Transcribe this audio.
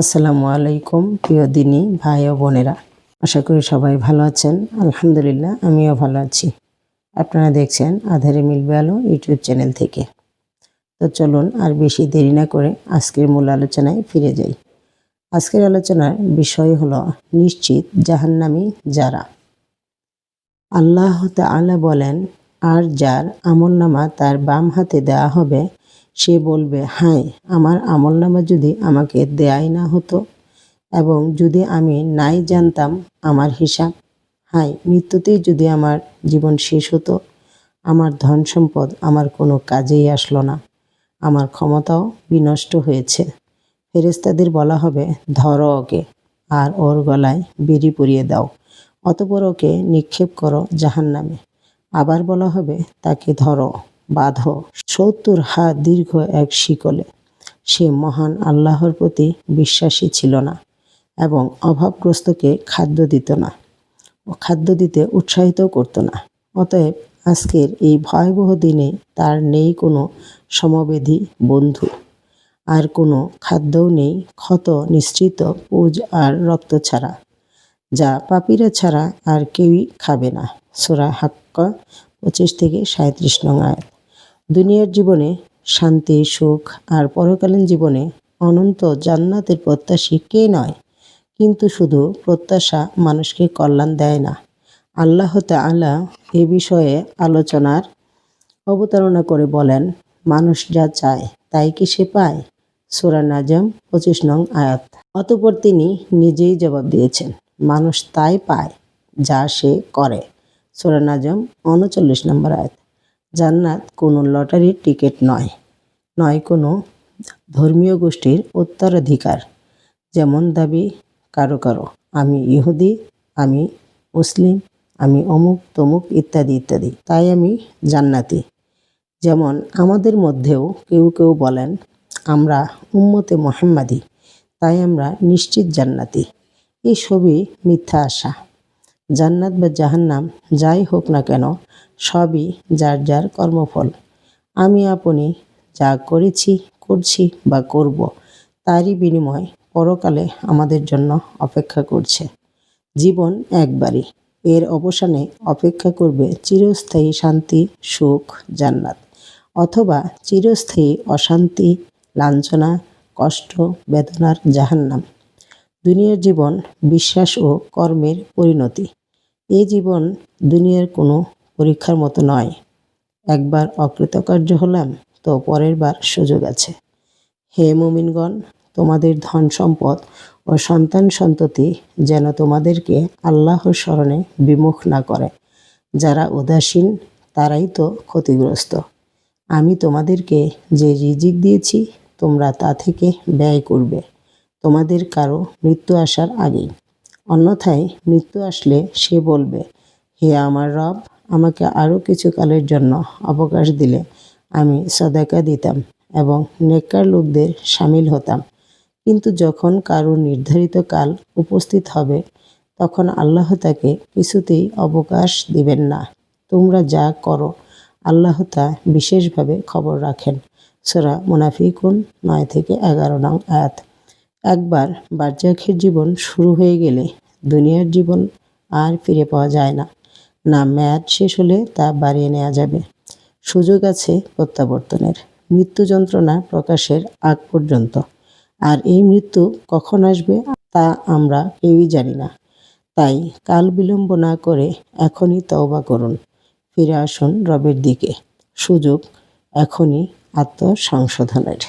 আসসালামু আলাইকুম, প্রিয় দিনী ভাই ও বোনেরা। আশা করি সবাই ভালো আছেন। আলহামদুলিল্লাহ, আমিও ভালো আছি। আপনারা দেখছেন আধারে মিলবে আলো ইউটিউব চ্যানেল থেকে। তো চলুন আর বেশি দেরি না করে আজকের মূল আলোচনায় ফিরে যাই। আজকের আলোচনার বিষয় হলো নিশ্চিত জাহান্নামী যারা। আল্লাহ তাআলা বলেন, আর যার আমলনামা তার বাম হাতে দেওয়া হবে সে বলবে, হায়, আমার আমলনামা যদি আমাকে দেয়াই না হতো এবং যদি আমি নাই জানতাম আমার হিসাব, হায়, মৃত্যুতেই যদি আমার জীবন শেষ হতো, আমার ধন সম্পদ আমার কোনো কাজেই আসলো না। আমার ক্ষমতাও বিনষ্ট হয়েছে। ফেরেস্তাদের বলা হবে, ধরো ওকে, আর ওর গলায় বেরি পরিয়ে দাও, অতপর ওকে নিক্ষেপ করো জাহান্নামে। আবার বলা হবে, তাকে ধরো। বাঁধো। সত্তর হাত দীর্ঘ এক শিকলে। সে মহান আল্লাহর প্রতি বিশ্বাসী ছিল না এবং অভাবগ্রস্তকে খাদ্য দিত না খাদ্য দিতে উৎসাহিত করত না। অতএব আজকের এই ভয়াবহ দিনে তার নেই কোনো সমবেধী বন্ধু। আর কোনো খাদ্যও নেই ক্ষত নিশ্চিত পুজ আর রক্ত ছাড়া, যা পাপীরা ছাড়া আর কেউই খাবে না। সোরা হাক্কা পঁচিশ থেকে সাঁত্রিশ নং আয়াত। দুনিয়ার জীবনে শান্তি, সুখ আর পরকালীন জীবনে অনন্ত জান্নাতের প্রত্যাশী কে নয়? কিন্তু শুধু প্রত্যাশা মানুষকে কল্যাণ দেয় না। আল্লাহ তাআলা এ বিষয়ে আলোচনার অবতারণা করে বলেন, মানুষ যা চায়, তাই কি সে পায়? সুরা নাজম পঁচিশ নং আয়াত। অতপর তিনি নিজেই জবাব দিয়েছেন, মানুষ তাই পায় যা সে করে। সুরা নাজম উনচল্লিশ নম্বর আয়াত। জান্নাত কোনো লটারির টিকিট নয় নয় কোনো ধর্মীয় গোষ্ঠীর উত্তরাধিকার। যেমন দাবি, কারও কারও, আমি ইহুদি, আমি মুসলিম, আমি অমুক, তমুক ইত্যাদি ইত্যাদি। তাই আমি জান্নাতি। যেমন আমাদের মধ্যেও কেউ কেউ বলেন, আমরা উম্মতে মোহাম্মাদি, তাই আমরা নিশ্চিত জান্নাতি। এই সবই মিথ্যা আশা। জান্নাত বা জাহান্নাম, যাই হোক না কেন, সবই যার যার কর্মফল। আমি, আপনি যা করেছি, করছি বা করব, তারই বিনিময় পরকালে আমাদের জন্য অপেক্ষা করছে। জীবন একবারই, এর অবসানে অপেক্ষা করবে চিরস্থায়ী শান্তি, সুখ, জান্নাত, অথবা চিরস্থায়ী অশান্তি, লাঞ্ছনা, কষ্ট, বেদনার জাহান্নাম। দুনিয়ার জীবন বিশ্বাস ও কর্মের পরিণতি। এই জীবন দুনিয়ার কোনো পরীক্ষার মতো নয়। একবার অকৃতকার্য হলাম, তো পরের বার সুযোগ আছে। হে মুমিনগণ, তোমাদের ধন সম্পদ ও সন্তান সন্ততি যেন তোমাদেরকে আল্লাহর স্মরণে বিমুখ না করে। যারা উদাসীন, তারাই তো ক্ষতিগ্রস্ত। আমি তোমাদেরকে যে রিজিক দিয়েছি, তোমরা তা থেকে ব্যয় করবে। তোমাদের কারও মৃত্যু আসার আগেই। অন্যথায় মৃত্যু আসলে সে বলবে, হে আমার রব, আমাকে আরও কিছু কালের জন্য অবকাশ দিলে আমি সদাকা দিতাম এবং নেককার লোকদের সামিল হতাম। কিন্তু যখন কারও নির্ধারিত কাল উপস্থিত হবে, তখন আল্লাহ তাকে কিছুতেই অবকাশ দিবেন না। তোমরা যা করো, আল্লাহ তা বিশেষভাবে খবর রাখেন। সোরা মুনাফিকুন নয় থেকে এগারো নং আয়াত। একবার বার্জাখের জীবন শুরু হয়ে গেলে দুনিয়ার জীবন আর ফিরে পাওয়া যায় না। না, মেয়াদ শেষ হলে তা বাড়িয়ে নেওয়া যাবে। সুযোগ আছে প্রত্যাবর্তনের। মৃত্যু যন্ত্রণা প্রকাশের আগ পর্যন্ত। আর এই মৃত্যু কখন আসবে তা আমরা কেউই জানি না। তাই কাল বিলম্ব না করে এখনই তওবা করুন। ফিরে আসুন রবের দিকে। সুযোগ এখনই আত্মসংশোধনের।